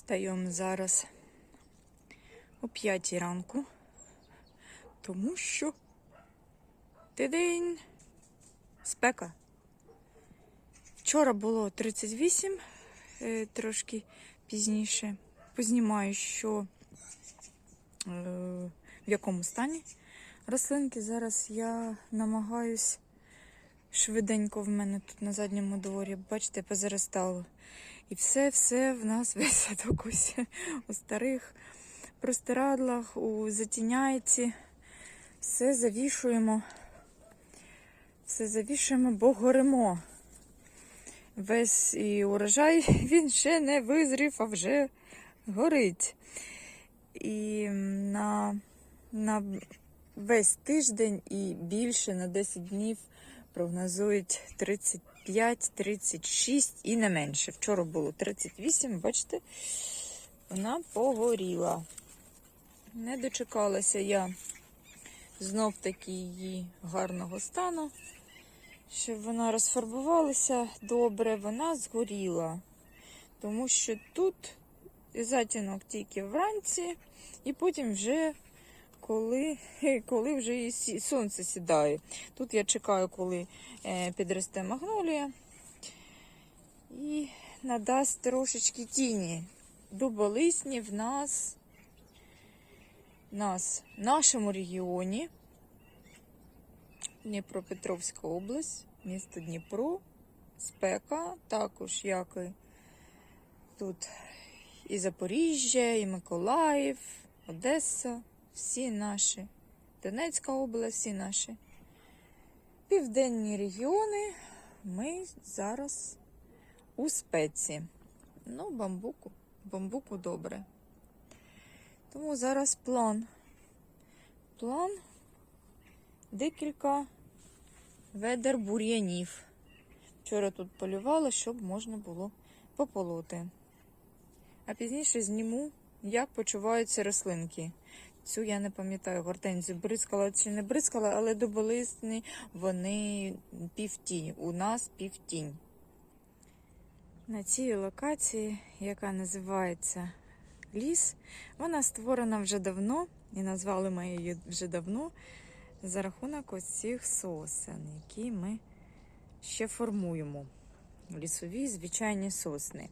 Встаємо зараз о 5 ранку, тому що тидень спека. Вчора було 38, е, трошки пізніше. Познімаю, що е, в якому стані рослинки. Зараз я намагаюсь швиденько в мене тут на задньому дворі, бачите, позаростало. І все-все в нас весь садок ось у старих простирадлах, у затіняйці. Все завішуємо. Все завішуємо, бо горимо. Весь і урожай він ще не визрів, а вже горить. І на, на весь тиждень і більше на 10 днів прогнозують 35-36 і не менше. Вчора було 38, бачите, вона погоріла. Не дочекалася я знов таки її гарного стану, щоб вона розфарбувалася добре, вона згоріла. Тому що тут затінок тільки вранці, і потім вже коли, коли вже сонце сідає. Тут я чекаю, коли е, підросте магнолія і надасть трошечки тіні. Дуболисні в нас, нас в нашому регіоні, Дніпропетровська область, місто Дніпро, спека, також як і тут і Запоріжжя, і Миколаїв, Одеса, всі наші, Донецька область, всі наші південні регіони. Ми зараз у спеці. Ну, бамбуку, бамбуку добре. Тому зараз план. План декілька ведер бур'янів. Вчора тут полювала, щоб можна було пополоти. А пізніше зніму, як почуваються рослинки. Цю я не пам'ятаю, гортензію бризкала чи не бризкала, але доболисні вони півтінь. У нас півтінь. На цій локації, яка називається ліс, вона створена вже давно, і назвали ми її вже давно за рахунок ось цих сосен, які ми ще формуємо. Лісові звичайні сосни.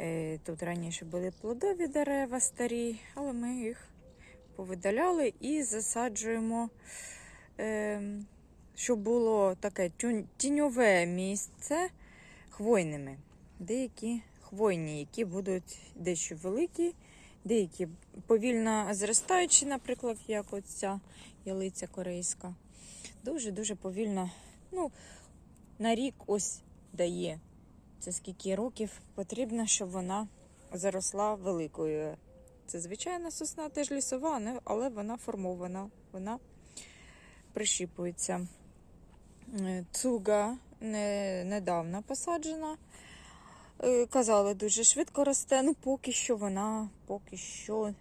Е, Тут раніше були плодові дерева старі, але ми їх повидаляли і засаджуємо, е, щоб було таке тіньове місце хвойними. Деякі хвойні, які будуть дещо великі, деякі повільно зростаючі, наприклад, як оця ялиця корейська. Дуже-дуже повільно. Ну, на рік ось дає. Це скільки років потрібно, щоб вона заросла великою. Це звичайна сосна, теж лісова, але вона формована, вона прищіпується. Е, Цуга не, недавно посаджена. Е, Казали, дуже швидко росте. Ну, поки що вона, поки що,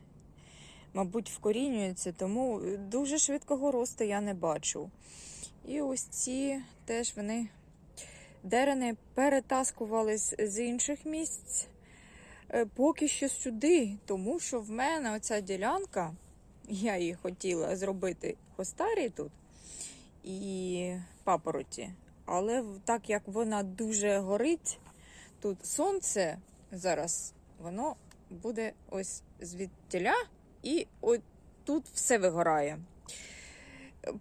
мабуть, вкорінюється, тому дуже швидкого росту я не бачу. І ось ці теж вони дерени перетаскувались з інших місць е, поки що сюди, тому що в мене оця ділянка, я її хотіла зробити постарій тут і папороті. Але так як вона дуже горить, тут сонце зараз, воно буде ось звідтіля, і от тут все вигорає.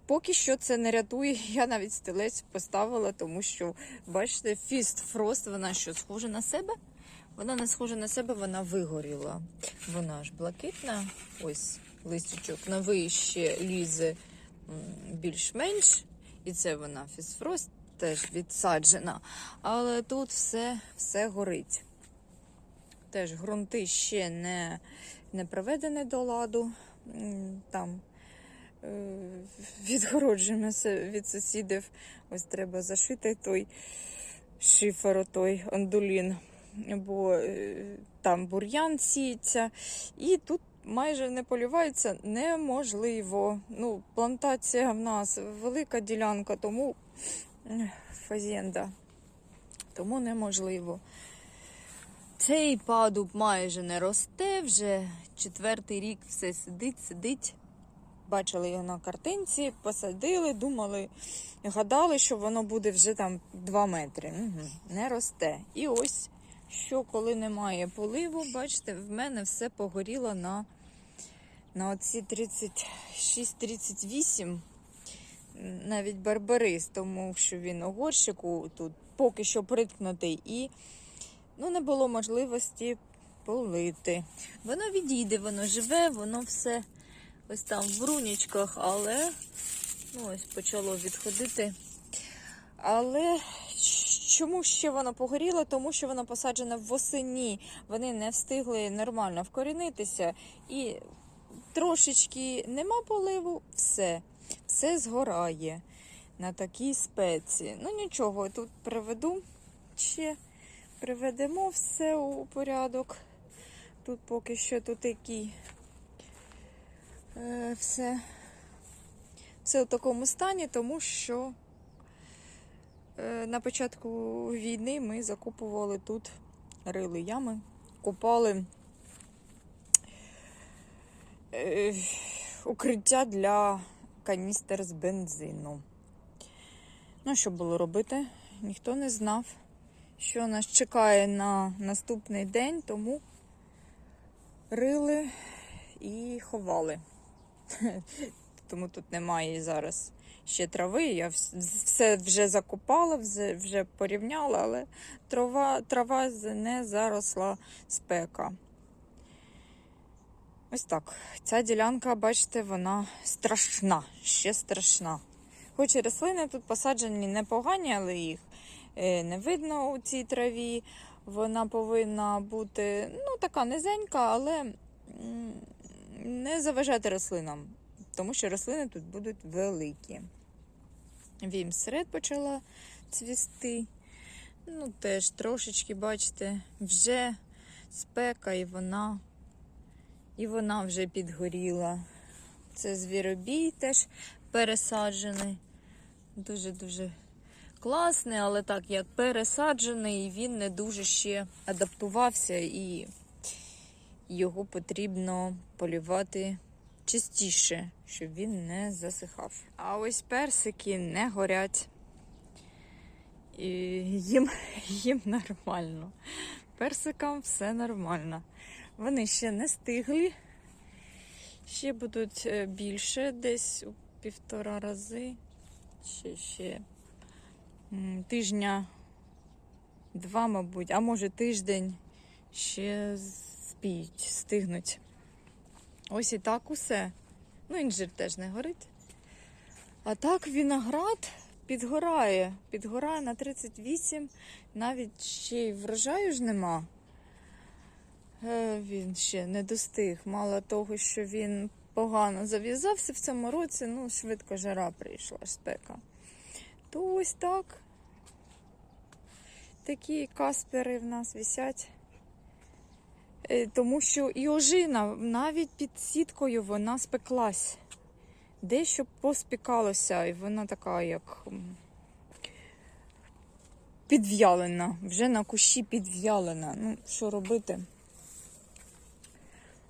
Поки що це не рятує, я навіть стілець поставила, тому що, бачите, фіст фрост, вона що схожа на себе? Вона не схожа на себе, вона вигоріла. Вона ж блакитна. Ось листочок на вище лізе більш-менш. І це вона фісфрост теж відсаджена. Але тут все, все горить. Теж ґрунти ще не, не приведені до ладу. Там е, відгороджуємося від сусідів. Ось треба зашити той шифер, той андулін, бо е, там бур'ян сіється. І тут майже не полювається неможливо. Ну, плантація в нас велика ділянка, тому фазенда. Тому неможливо. Цей падуб майже не росте, вже четвертий рік все сидить, сидить. Бачили його на картинці, посадили, думали, гадали, що воно буде вже там 2 метри. Угу. Не росте. І ось що, коли немає поливу, бачите, в мене все погоріло на, на оці 36-38. Навіть барбарис, тому що він у тут поки що приткнутий і ну, не було можливості полити. Воно відійде, воно живе, воно все ось там в рунічках, але ну, ось почало відходити. Але чому ще воно погоріло? Тому що воно посаджене восені. Вони не встигли нормально вкорінитися. І трошечки нема поливу, все. Все згорає на такій спеці. Ну нічого, тут приведу ще приведемо все у порядок. Тут поки що тут такий е, все, все в такому стані, тому що на початку війни ми закупували тут, рили ями, купали е, укриття для каністер з бензином. Ну, що було робити? Ніхто не знав, що нас чекає на наступний день, тому рили і ховали. Тому тут немає зараз ще трави. Я все вже закопала, вже, порівняла, але трава, трава не заросла спека. Ось так. Ця ділянка, бачите, вона страшна, ще страшна. Хоч і рослини тут посаджені непогані, але їх е, не видно у цій траві. Вона повинна бути ну, така низенька, але не заважати рослинам, тому що рослини тут будуть великі. Вімсред почала цвісти. Ну, теж трошечки, бачите, вже спека і вона, і вона вже підгоріла. Це звіробій теж пересаджений. Дуже-дуже класний, але так як пересаджений, він не дуже ще адаптувався і його потрібно полювати частіше, щоб він не засихав. А ось персики не горять. І їм, їм нормально. Персикам все нормально. Вони ще не стигли. Ще будуть е, більше, десь у півтора рази. Ще ще тижня два, мабуть, а може тиждень ще спіють, стигнуть. Ось і так усе. Ну, інжир теж не горить. А так виноград підгорає. Підгорає на 38, навіть ще й врожаю ж нема. Е, він ще не достиг. Мало того, що він погано зав'язався в цьому році, ну, швидко жара прийшла, спека. То ось так. Такі каспери в нас висять. Е, тому що і ожина навіть під сіткою вона спеклась. Дещо поспікалося, і вона така, як підв'ялена, вже на кущі підв'ялена. Ну, що робити?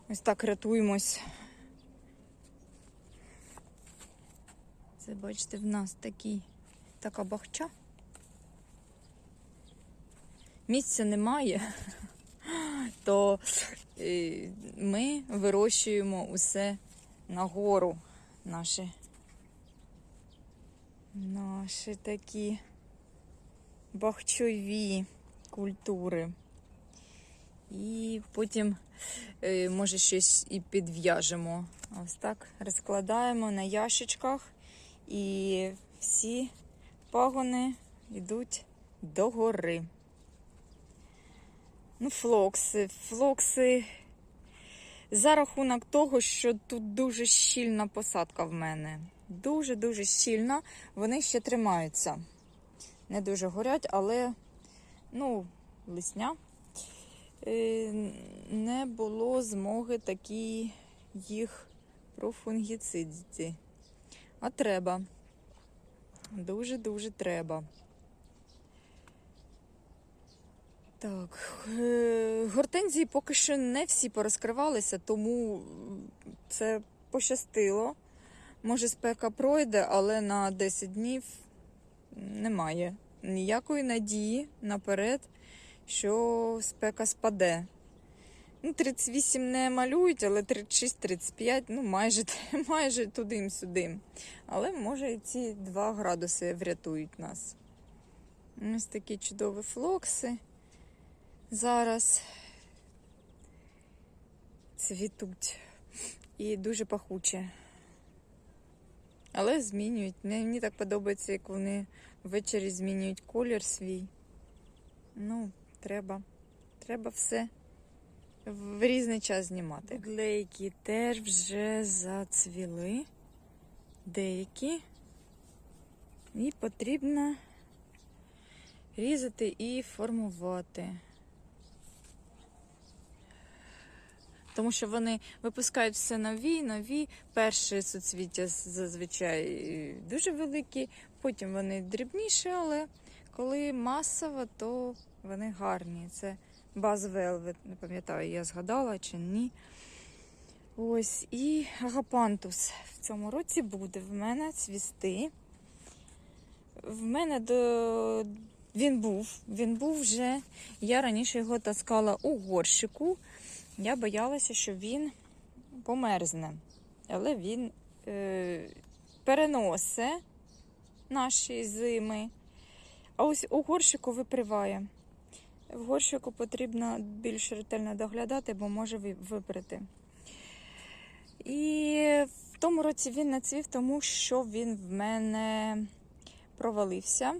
Ось так рятуємось. Це, бачите, в нас такий, така бахча. Місця немає, то е, ми вирощуємо усе нагору наші, наші такі бахчові культури. І потім, е, може, щось і підв'яжемо. Ось так розкладаємо на ящичках, і всі пагони йдуть догори. Ну, флокси, флокси. За рахунок того, що тут дуже щільна посадка в мене. Дуже-дуже щільна. Вони ще тримаються. Не дуже горять, але, ну, лисня. Е, не було змоги такі їх профунгіцидити. А треба. Дуже-дуже треба. Так, е, гортензії поки що не всі порозкривалися, тому це пощастило. Може, спека пройде, але на 10 днів немає ніякої надії наперед, що спека спаде. Ну, 38 не малюють, але 36-35, ну майже, майже туди-сюди. Але може і ці 2 градуси врятують нас. Ось такі чудові флокси. Зараз цвітуть і дуже пахуче. Але змінюють. Мені так подобається, як вони ввечері змінюють колір свій. Ну, треба. Треба все в різний час знімати. Глейки теж вже зацвіли. Деякі. І потрібно різати і формувати. Тому що вони випускають все нові, нові. Перші суцвіття зазвичай дуже великі, потім вони дрібніші, але коли масово, то вони гарні. Це Buzz Velvet, не пам'ятаю, я згадала чи ні. Ось, і агапантус в цьому році буде в мене цвісти. В мене до... він був, він був вже. Я раніше його таскала у горщику. Я боялася, що він померзне. Але він е, переносить наші зими. А ось у горщику виприває. В горщику потрібно більш ретельно доглядати, бо може виприти. І в тому році він нацвів, тому що він в мене провалився,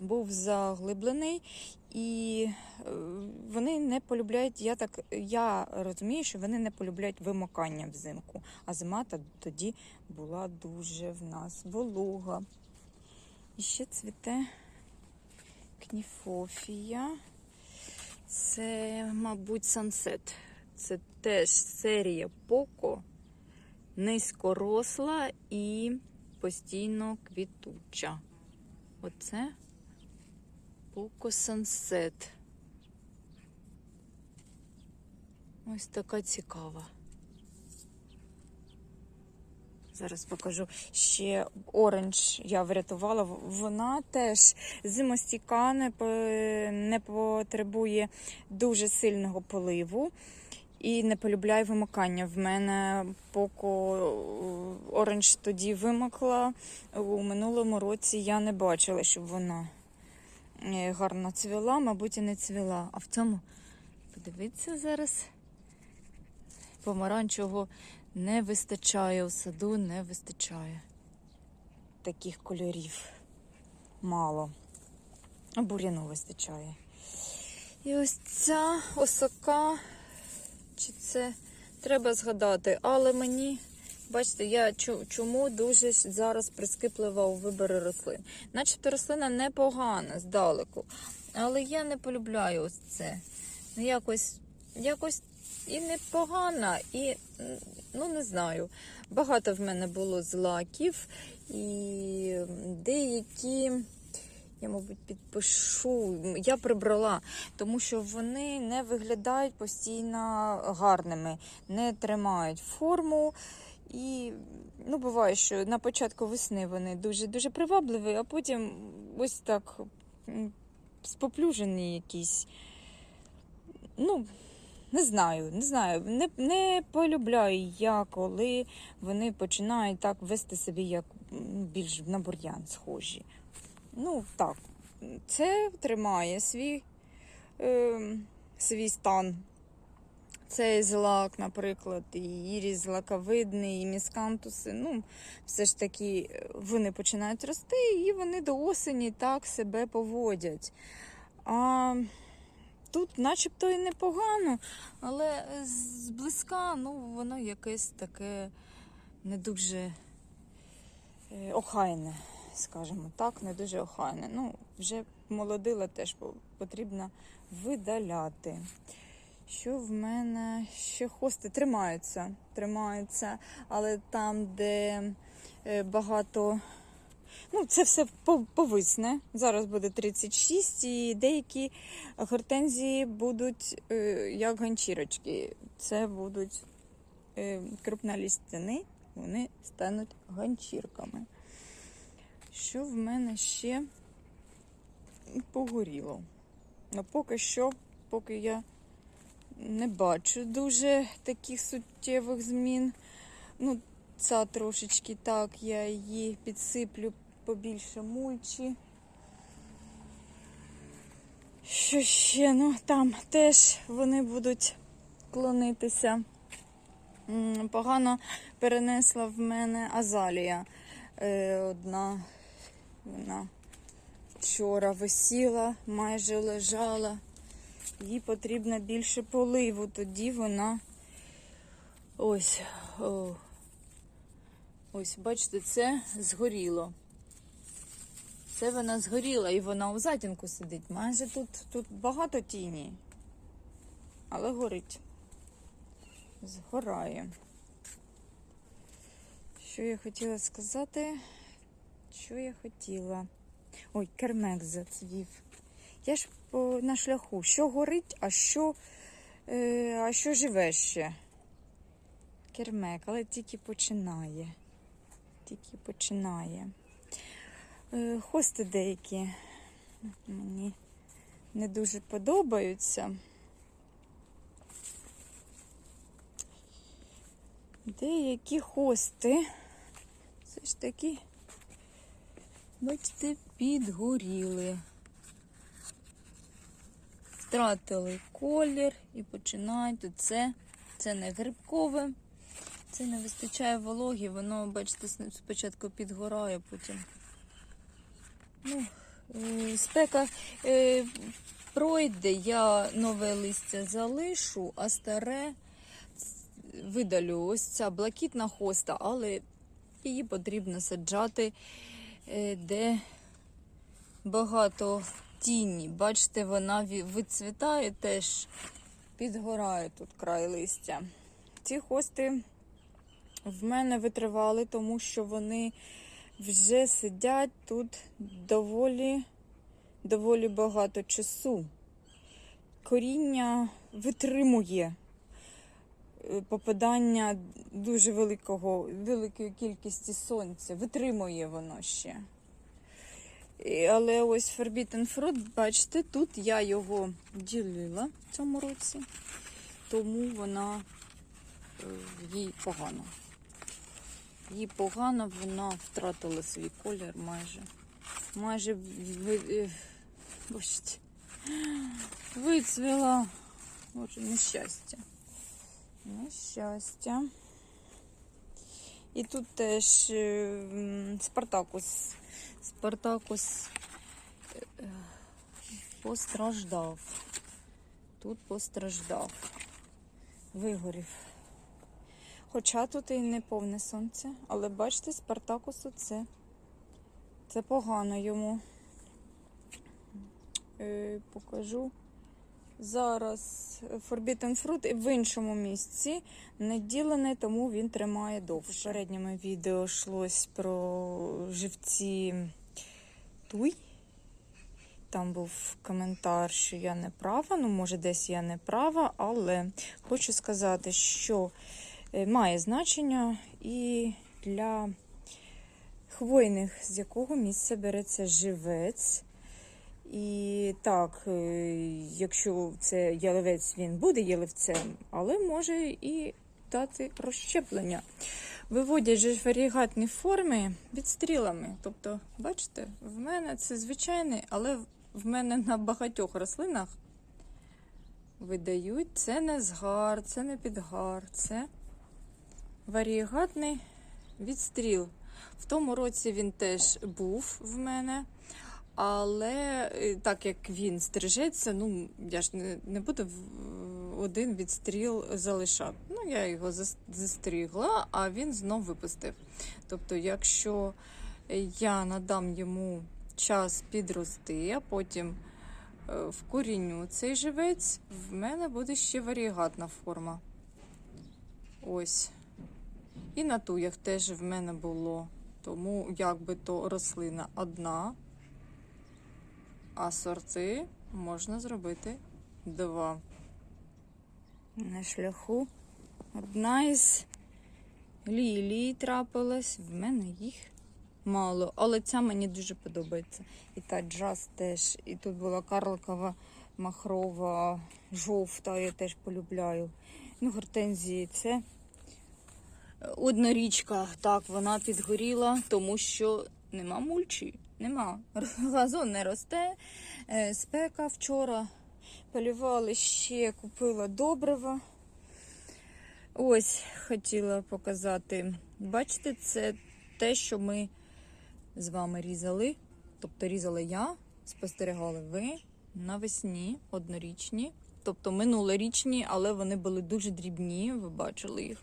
був заглиблений, і вони не полюбляють, я так я розумію, що вони не полюбляють вимокання взимку. А зима тоді була дуже в нас волога. І ще цвіте кніфофія. Це, мабуть, сансет. Це теж серія Поко, низькоросла і постійно квітуча. Оце Поко Сансет. Ось така цікава. Зараз покажу ще оранж я врятувала. Вона теж зимостійка, не, потребує дуже сильного поливу і не полюбляє вимикання. В мене поки оранж тоді вимокла. У минулому році я не бачила, щоб вона е, гарно цвіла, мабуть, і не цвіла. А в цьому, подивіться зараз, помаранчевого не вистачає у саду, не вистачає таких кольорів. Мало. А бур'яну вистачає. І ось ця осока, чи це треба згадати, але мені, бачите, я чому дуже зараз прискіплива у виборі рослин. Начебто рослина непогана здалеку, але я не полюбляю ось це. Ну, якось, якось і непогана, і ну не знаю. Багато в мене було злаків, і деякі, я, мабуть, підпишу, я прибрала, тому що вони не виглядають постійно гарними, не тримають форму. І ну, буває, що на початку весни вони дуже-дуже привабливі, а потім ось так споплюжені якісь. Ну, не знаю, не знаю. Не не полюбляю я, коли вони починають так вести себе, як більш на бур'ян схожі. Ну, так, це тримає свій е, свій стан. Цей злак, наприклад, і іріс злаковидний, і міскантуси. Ну, все ж таки, вони починають рости, і вони до осені так себе поводять. А Тут начебто і непогано, але зблизька, ну, воно якесь таке не дуже е, охайне, скажімо так, не дуже охайне. Ну, вже молодила теж потрібно видаляти. Що в мене ще хости тримаються, тримаються, але там, де е, багато Ну, це все повисне. Зараз буде 36, і деякі гортензії будуть е, як ганчірочки. Це будуть е, крупнолістяни, вони стануть ганчірками. Що в мене ще погоріло? Ну, поки що, поки я не бачу дуже таких суттєвих змін. Ну, ця трошечки так, я її підсиплю побільше мульчі. Що ще? Ну, там теж вони будуть клонитися. Погано перенесла в мене азалія. Е, одна вона вчора висіла, майже лежала. Їй потрібно більше поливу, тоді вона ось. О, ось, бачите, це згоріло. Це вона згоріла і вона у затінку сидить. Майже тут, тут багато тіні, але горить. Згорає. Що я хотіла сказати? Що я хотіла? Ой, кермек зацвів. Я ж на шляху. Що горить, а що, е, а що живе ще? Кермек, але тільки починає. Тільки починає. Е, хости деякі мені не дуже подобаються. Деякі хости все ж таки, бачите, підгоріли. Втратили колір і починають це. Це не грибкове, це не вистачає вологі, воно, бачите, спочатку підгорає, потім. Ну, е, спека е, пройде, я нове листя залишу, а старе видалю. Ось ця блакитна хоста, але її потрібно саджати, е, де багато тіні. Бачите, вона ві- вицвітає теж, підгорає тут край листя. Ці хости в мене витривали, тому що вони вже сидять тут доволі, доволі багато часу. Коріння витримує е, попадання дуже великого, великої кількості сонця. Витримує воно ще. Але ось Forbidden Fruit, бачите, тут я його ділила в цьому році, тому вона е, їй погано. Їй погано, вона втратила свій колір майже. Майже е, бачите, вицвіла. Боже, нещастя. Нещастя. І тут теж е, Спартакус. Спартакус е, е, постраждав. Тут постраждав. Вигорів. Хоча тут і не повне сонце, але бачите, Спартакусу це, це погано йому. Е, покажу. Зараз Forbidden Fruit в іншому місці неділений, тому він тримає довше. В попередньому відео йшлось про живці туй. Там був коментар, що я не права. Ну, може, десь я не права, але хочу сказати, що е, має значення і для хвойних, з якого місця береться живець. І так, е, якщо це ялевець, він буде ялевцем, але може і дати розщеплення. Виводять же варігатні форми відстрілами. Тобто, бачите, в мене це звичайний, але в мене на багатьох рослинах видають це не згар, це не підгар, це варігатний відстріл. В тому році він теж був в мене. Але е, так як він стрижеться, ну я ж не, не буду один відстріл залишати. Ну, я його зас- застрігла, а він знов випустив. Тобто, якщо я надам йому час підрости, а потім е, вкоріню цей живець, в мене буде ще варігатна форма. Ось. І на туях теж в мене було Тому якби то рослина одна, а сорти можна зробити два. На шляху одна із лілій трапилась. В мене їх мало, але ця мені дуже подобається. І та джаз теж. І тут була карликова махрова, жовта, я теж полюбляю. Ну, гортензії це однорічка. Так, вона підгоріла, тому що нема мульчі. Нема. Газон не росте. Е, Спека вчора полювали ще, купила добрива. Ось хотіла показати. Бачите, це те, що ми з вами різали. Тобто різала я, спостерігали ви навесні однорічні. Тобто минулорічні, але вони були дуже дрібні, ви бачили їх.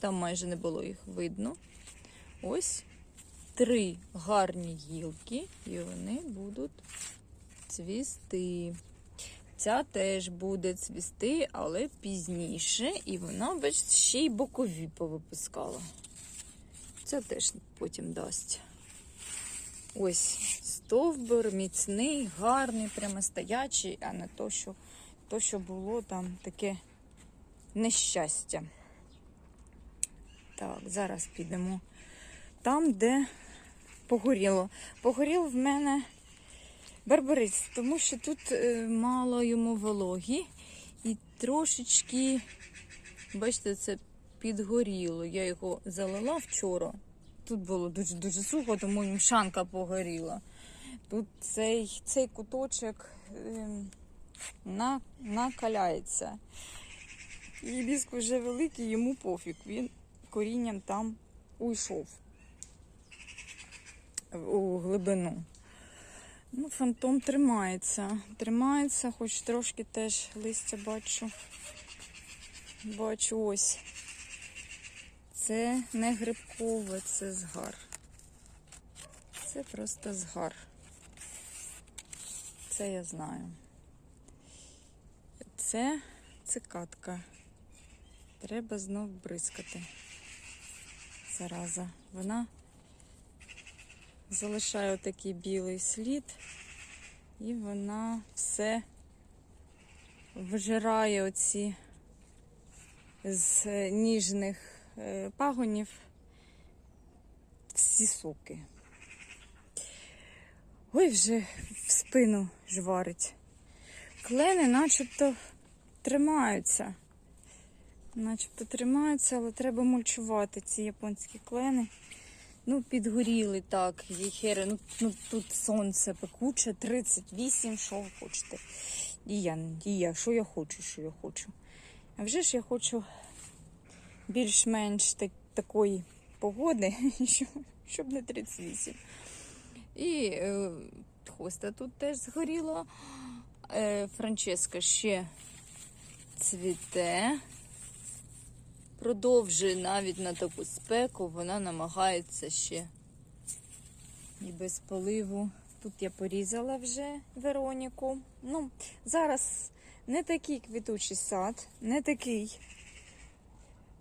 Там майже не було їх видно. Ось три гарні гілки, і вони будуть цвісти. Ця теж буде цвісти, але пізніше. І вона, бачите, ще й бокові повипускала. Це теж потім дасть. Ось стовбур міцний, гарний, прямо стоячий, а не то, що, то, що було там таке нещастя. Так, зараз підемо там, де погоріло. Погоріло в мене барбарис, тому що тут е, мало йому вологі і трошечки, бачите, це підгоріло. Я його залила вчора. Тут було дуже-дуже сухо, тому і мшанка погоріла. Тут цей, цей куточок е, на, накаляється. І біск вже великий, йому пофіг. Він корінням там уйшов у глибину. Ну, фантом тримається. Тримається, хоч трошки теж листя бачу. Бачу ось. Це не грибкове, це згар. Це просто згар. Це я знаю. Це цикатка. Треба знов бризкати. Зараза. Вона залишає такий білий слід, і вона все вжирає оці з е, ніжних е, пагонів всі соки. Ой, вже в спину жварить. Клени начебто тримаються. Начебто тримаються, але треба мульчувати ці японські клени. Ну, підгоріли так, єхери. Ну, ну тут сонце пекуче, 38, що ви хочете. І я, і я, що я хочу, що я хочу. А вже ж я хочу більш-менш так, такої погоди, щоб, не 38. І е, хвоста тут теж згоріла. Е, Франческа ще цвіте. Продовжує навіть на таку спеку, вона намагається ще і без поливу. Тут я порізала вже Вероніку. Ну, зараз не такий квітучий сад, не такий.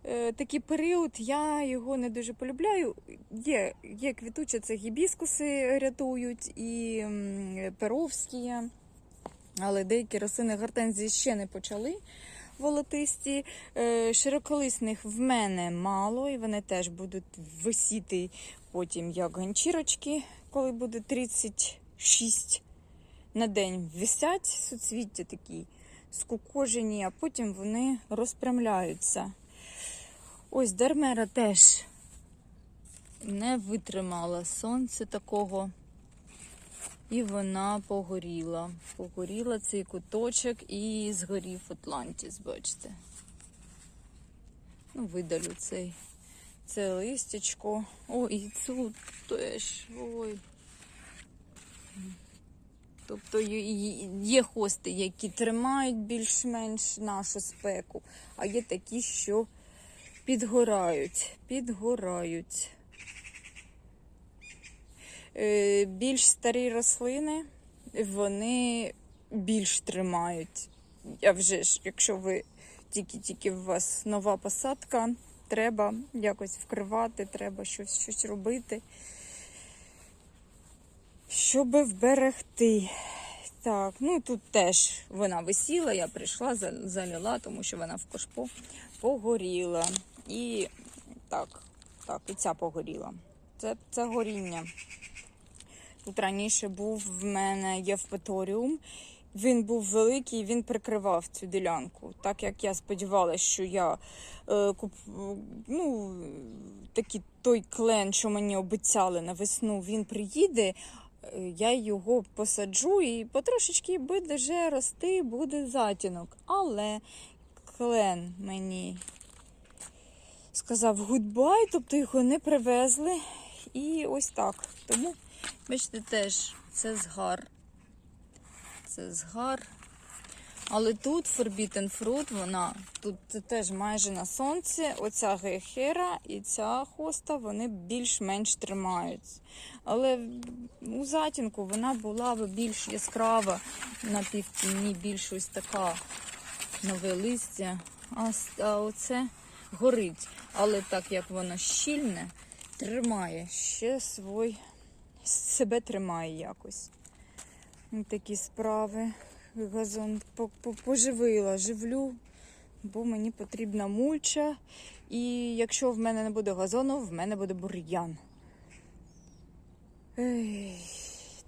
Е, такий період, я його не дуже полюбляю. Є, є квітуче, це гібіскуси рятують і перовські, але деякі рослини гортензії ще не почали волотисті. Е, Широколисних в мене мало, і вони теж будуть висіти потім як ганчірочки, коли буде 36 на день висять, суцвіття такі скукожені, а потім вони розпрямляються. Ось Дермера теж не витримала сонце такого. І вона погоріла. Погоріла цей куточок і згорів Атлантіс, бачите. Ну, видалю цей це листячко. О, і цю теж. Ой. Тобто є хости, які тримають більш-менш нашу спеку, а є такі, що підгорають. Підгорають. Е, Більш старі рослини, вони більш тримають. А вже ж, якщо ви тільки-тільки у вас нова посадка, треба якось вкривати, треба щось, щось робити. щоб вберегти. Так, ну тут теж вона висіла, я прийшла, за- залила, тому що вона в кошпо погоріла. І так, так, і ця погоріла. Це, це горіння. Тут раніше був в мене євпаторіум. Він був великий, він прикривав цю ділянку. Так як я сподівалася, що я е, куп, ну, такий той клен, що мені обіцяли на весну, він приїде, е, я його посаджу і потрошечки буде рости, буде затінок. Але клен мені сказав гудбай, тобто його не привезли. І ось так. Тому, бачите, теж це згар. Це згар. Але тут Forbidden Fruit, вона тут теж майже на сонці. Оця гехера і ця хоста вони більш-менш тримаються. Але у затінку вона була б більш яскрава на півтіні, більш ось така нове листя. А, а оце горить. Але так як воно щільне, тримає ще свой, себе тримає якось. Такі справи. Газон по- по- поживила, живлю, бо мені потрібна мульча. І якщо в мене не буде газону, в мене буде бур'ян.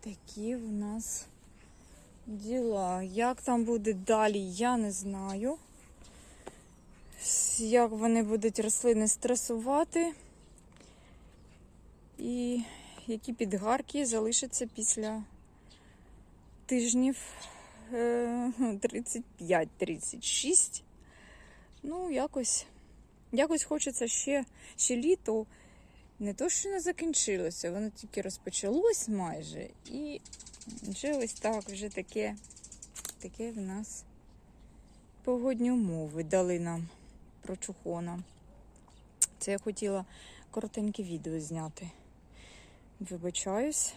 Такі в нас діла. Як там буде далі, я не знаю. Як вони будуть рослини стресувати. І які підгарки залишаться після тижнів е, 35-36. Ну, якось, якось хочеться ще, ще літо. Не то, що не закінчилося, воно тільки розпочалось майже. І вже ось так, вже таке, таке в нас погодні умови дали нам про чухона. Це я хотіла коротеньке відео зняти. Вибачаюсь.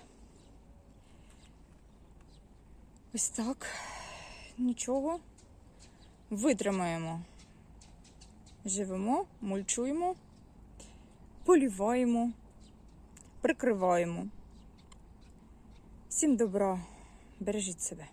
Ось так. Нічого. Витримаємо. Живемо, мульчуємо, поліваємо, прикриваємо. Всім добра, бережіть себе.